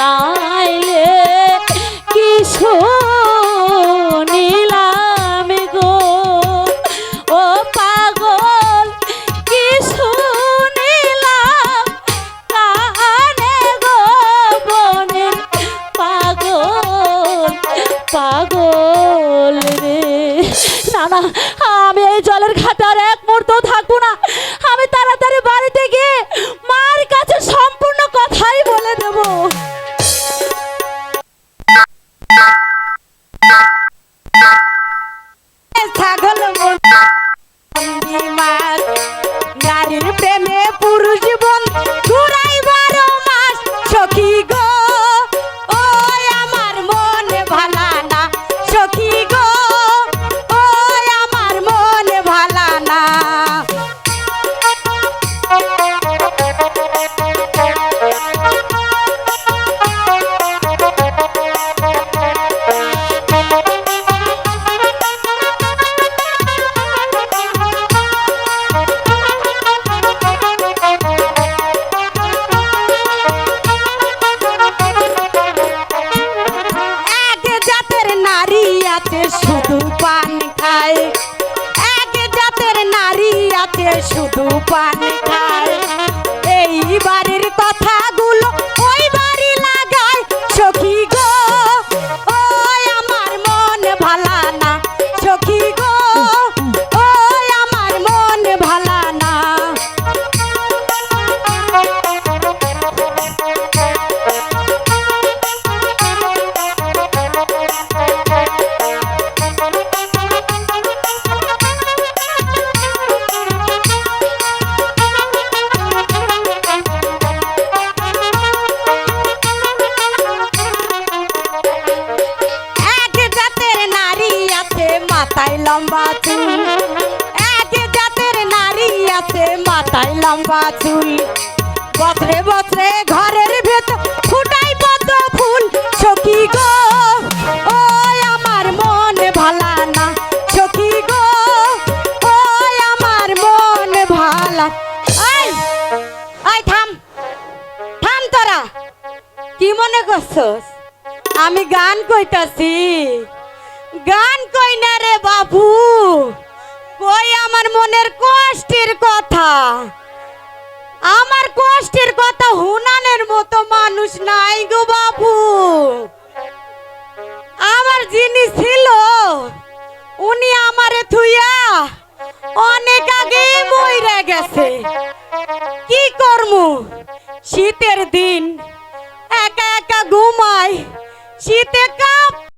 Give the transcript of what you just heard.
শুনাইলে কি শুনিলাম গো। ও পাগল কি শুনিলাম কানে পাগল পাগল রে। না, আমি এই জলের ঘাটে আর এক মুহূর্ত থাকব না। আমি তাড়াতাড়ি বাড়িতে গিয়ে শুধু পান মাথায় লম্বা চুল। এক জাতের নারী আছে মাথায় লম্বা চুল। বছরে বছরে ঘরের ভেতর ফুটাই পদ্ম ফুল। সখী গো ও আমার মন ভালা না। সখী গো, ওই আমার মন ভালা। এই আই থাম থাম তোরা। কি মনে করছস? আমি গান কইতাছি। গান কই না রে বাবু? কই আমার মনের কষ্টের কথা? আমার কষ্টের কথা হুনানের মতো মানুষ নাই গো বাবু। আমার যিনি ছিল, উনি আমারে থুইয়া অনেক আগে মইরা গেছে। কি করমু? শীতের দিন, একা একা ঘুমাই, শীতে কাঁপ